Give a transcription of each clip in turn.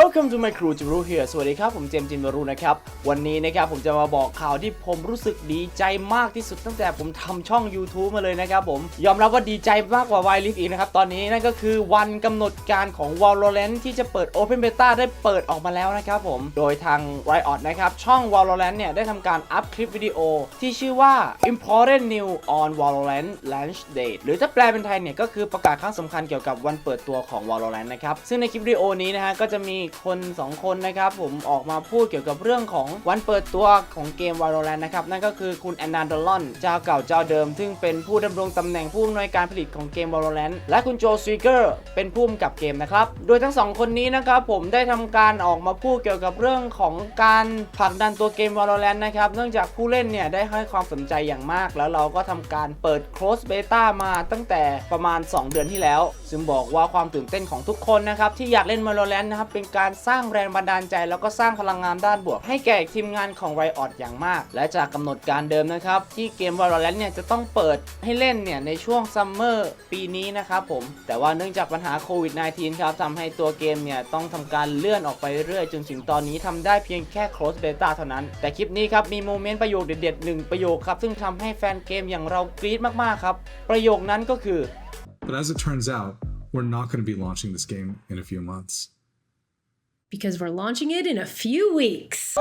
Welcome to my crew จิมรู here สวัสดีครับ ผมเจมส์จิมรูนะครับ วันนี้นะครับผมจะมาบอกข่าวที่ผมรู้สึกดีใจมากที่สุดตั้งแต่ผมทำช่อง YouTube มาเลยนะครับผม ยอมรับว่าดีใจมากกว่า w i l i f อีกนะครับ ตอนนี้นั่นก็คือวันกำหนดการของ Valorant ที่จะเปิด Open Beta ได้เปิดออกมาแล้วนะครับผม โดยทาง Riot นะครับ ช่อง Valorant เนี่ยได้ทำการอัพคลิปวิดีโอที่ชื่อว่า Important New on Valorant Launch Date หรือถ้าแปลเป็นไทยเนี่ยก็คือประกาศครั้งสำคัญเกี่ยวกับวันเปิดตัวของ Valorant นะครับ ซึ่งในคลิปวิดีโอนี้นะฮะก็จะมีคน2คนนะครับผมออกมาพูดเกี่ยวกับเรื่องของวันเปิดตัวของเกม Valorant นะครับนั่นก็คือคุณแอนนาดอลลอนเจ้าเก่าเจ้าเดิม ซึ่งเป็นผู้ดำรงตำแหน่งผู้อำนวยการผลิตของเกม Valorant และคุณโจซีเกอร์เป็นผู้กำกับเกมนะครับโดยทั้งสองคนนี้นะครับผมได้ทำการออกมาพูดเกี่ยวกับเรื่องของการผลักดันตัวเกม Valorant นะครับเนื่องจากผู้เล่นเนี่ยได้ให้ความสนใจอย่างมาก แล้วเราก็ทำการเปิด close beta มาตั้งแต่ประมาณ 2 เดือนที่แล้ว ซึ่งบอกว่าความตื่นเต้นของทุกคนนะครับที่อยากเล่น Valorant นะครับเป็นการสร้างแรงบันดาลใจ แล้วก็สร้างพลังงานด้านบวก ให้แก่ทีมงานของ Riot อย่างมาก และจากกำหนดการเดิมนะครับ ที่เกม Valorant เนี่ยจะต้องเปิดให้เล่นเนี่ยในช่วงซัมเมอร์ปีนี้นะครับผม แต่ว่าเนื่องจากปัญหาโควิด -19 ครับทำให้ตัวเกมเนี่ยต้องทำการเลื่อนออกไปเรื่อยจนถึงตอนนี้ทำได้เพียงแค่ close beta เท่านั้น แต่คลิปนี้ครับมีโมเมนต์ประโยคเด็ดๆหนึ่งประโยคครับซึ่งทำให้แฟนเกมอย่างเรากรี๊ดมากๆครับประโยคนั้นก็คือ But as it turns out, we're not going to be launching this game in a few months. Because we're launching it in a few weeks.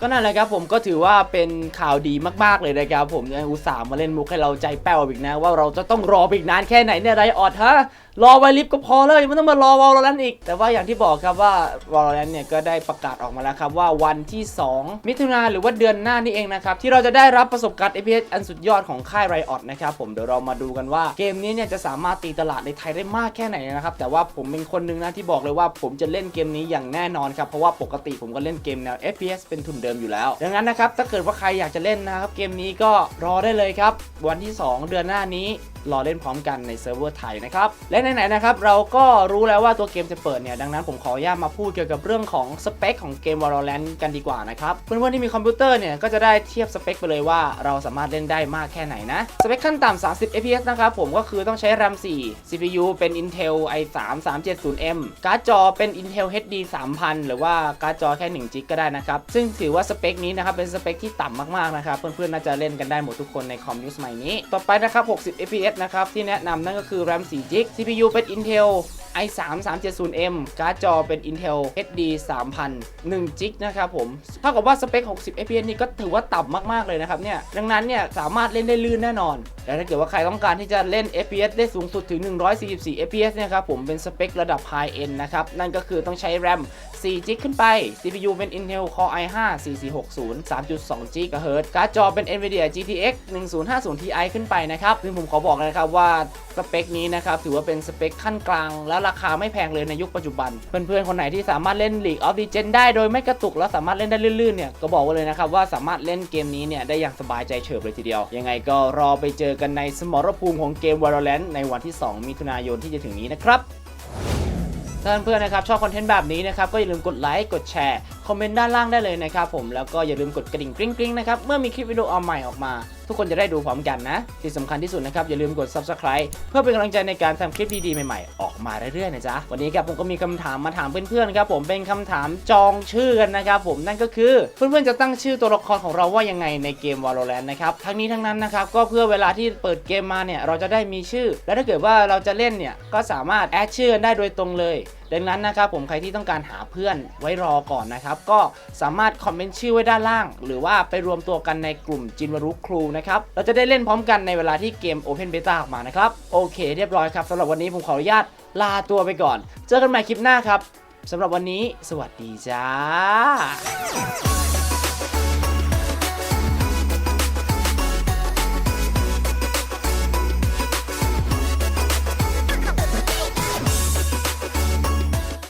ก็นั่นแหละครับผมก็ถือว่าเป็นข่าวดีมากๆเลยนะครับผมยังอุตส่าห์มาเล่นมุกให้เราใจแป้วอีกนะ ว่าเราจะต้องรออีกนานแค่ไหนเนี่ยไรออดฮะ รอไวลิฟก็พอเลยไม่ต้องมารอวอลเลนอีก แต่ว่าอย่างที่บอกครับว่าวอลเลนเนี่ยก็ได้ประกาศออกมาแล้วครับว่าวันที่ 2 มิถุนาหรือว่าเดือนหน้านี่เองนะครับที่เราจะได้รับประสบการณ์ FPS อันสุดยอดของค่ายไรออดนะครับผมเดี๋ยวเรามาดูกันว่าเกมนี้เนี่ยจะสามารถตีตลาดในไทยได้มากแค่ไหนนะครับแต่ว่าผมเป็นคนหนึงนะที่บอกเลยว่าผมจะเล่นเกมนี้อย่างแน่นอนครับเพราะว่าปกติผมก็เล่นเกมแนว FPS เป็นทุนเดิมอยู่แล้วดังนั้นนะครับถ้าเกิดว่าใครอยากจะเล่นนะครับเกมนี้ก็รอได้เลยครับวันที่ 2 เดือนหน้านี้ รอเล่นพร้อมกันในเซิร์ฟเวอร์ไทยนะครับและไหนๆนะครับเราก็รู้แล้วว่าตัวเกมจะเปิดเนี่ยดังนั้นผมขออนุญาตมาพูดเกี่ยวกับเรื่องของสเปคของเกม Valorant กันดีกว่านะครับเพื่อนๆที่มีคอมพิวเตอร์เนี่ยก็จะได้เทียบสเปคไปเลยว่าเราสามารถเล่นได้มากแค่ไหนนะสเปคขั้นต่ำ30 fps นะครับผมก็คือต้องใช้ RAM 4 CPU เป็น Intel i3 370M การ์ดจอเป็น Intel HD 3000 หรือว่าการ์ดจอแค่1 g ก็ได้นะครับ ซึ่งถือว่าสเปคนี้นะครับ เป็นสเปคที่ต่ำมาก ๆ นะครับ เพื่อน ๆ น่าจะเล่นกันได้หมดทุกคนในคอมยุคสมัยนี้ ต่อไปนะครับ 60 fps นะครับที่แนะนำนั่นก็คือ RAM 4 g CPU เป็น Intel i3 370M การ์ดจอเป็น Intel HD 3000 1 g นะครับผมเท่ากับว่าสเปค 60 fps นี่ก็ถือว่าต่ำมาก ๆ เลยนะครับเนี่ย ดังนั้นเนี่ย สามารถเล่นได้ลื่นแน่นอน แต่ถ้าเกิดว่าใครต้องการที่จะเล่น fps ได้สูงสุดถึง 144 fps เนี่ยครับผมเป็นสเปคระดับ high end นะครับ นั่นก็คือต้องใช้ RAM 4 g ขึ้นไป CPU เป็น Intel Core i5 4460 3.2 GHz การ์ดจอเป็น Nvidia GTX 1050 Ti ขึ้นไปนะครับซึ่งผมขอบอกเลยนะครับว่าสเปคนี้นะครับถือว่าเป็นสเปคขั้นกลางและราคาไม่แพงเลยในยุคปัจจุบัน เพื่อนๆ คนไหนที่สามารถเล่น League of Legends ได้โดยไม่กระตุกและสามารถเล่นได้ลื่นๆเนี่ยก็บอกไว้เลยนะครับว่าสามารถเล่นเกมนี้เนี่ยได้อย่างสบายใจเฉิบเลยทีเดียว ยังไงก็รอไปเจอกันในสมรภูมิของเกม Valorant ในวันที่ 2 มิถุนายนที่จะถึงนี้นะครับถ้าเพื่อนๆนะครับชอบคอนเทนต์แบบนี้นะครับก็อย่าลืมกดไลค์กดแชร์ คอมเมนต์ด้านล่างได้เลยนะครับผมแล้วก็อย่าลืมกดกระดิ่งกริ๊งๆนะครับเมื่อมีคลิปวิดีโอเอาใหม่ออกมา ทุกคนจะได้ดูพร้อมกันนะ ที่สำคัญที่สุดนะครับอย่าลืมกด subscribe เพื่อเป็นกำลังใจในการทำคลิปดีๆใหม่ๆ ออกมาเรื่อยๆนะจ๊ะวันนี้ครับผมก็มีคำถามมาถามเพื่อนๆครับผมเป็นคำถามจองชื่อกันนะครับผมนั่นก็คือเพื่อนๆจะตั้งชื่อตัวละครของเราว่ายังไงในเกม Valorant นะครับทั้งนี้ทั้งนั้นนะครับก็เพื่อเวลาที่เปิดเกมมาเนี่ยเราจะได้มีชื่อ และถ้าเกิดว่าเราจะเล่นเนี่ยก็สามารถแอดชื่อกันได้โดยตรงเลย ดังนั้นนะครับผมใครที่ต้องการหาเพื่อนไว้รอก่อนนะครับก็สามารถคอมเมนต์ชื่อไว้ด้านล่าง หรือว่าไปรวมตัวกันในกลุ่มจินวรุครูนะครับเราจะได้เล่นพร้อมกันในเวลาที่เกม Open Beta ออกมานะครับโอเค เรียบร้อยครับสำหรับวันนี้ผมขออนุญาตลาตัวไปก่อน เจอกันใหม่คลิปหน้าครับสำหรับวันนี้ สวัสดีจ้า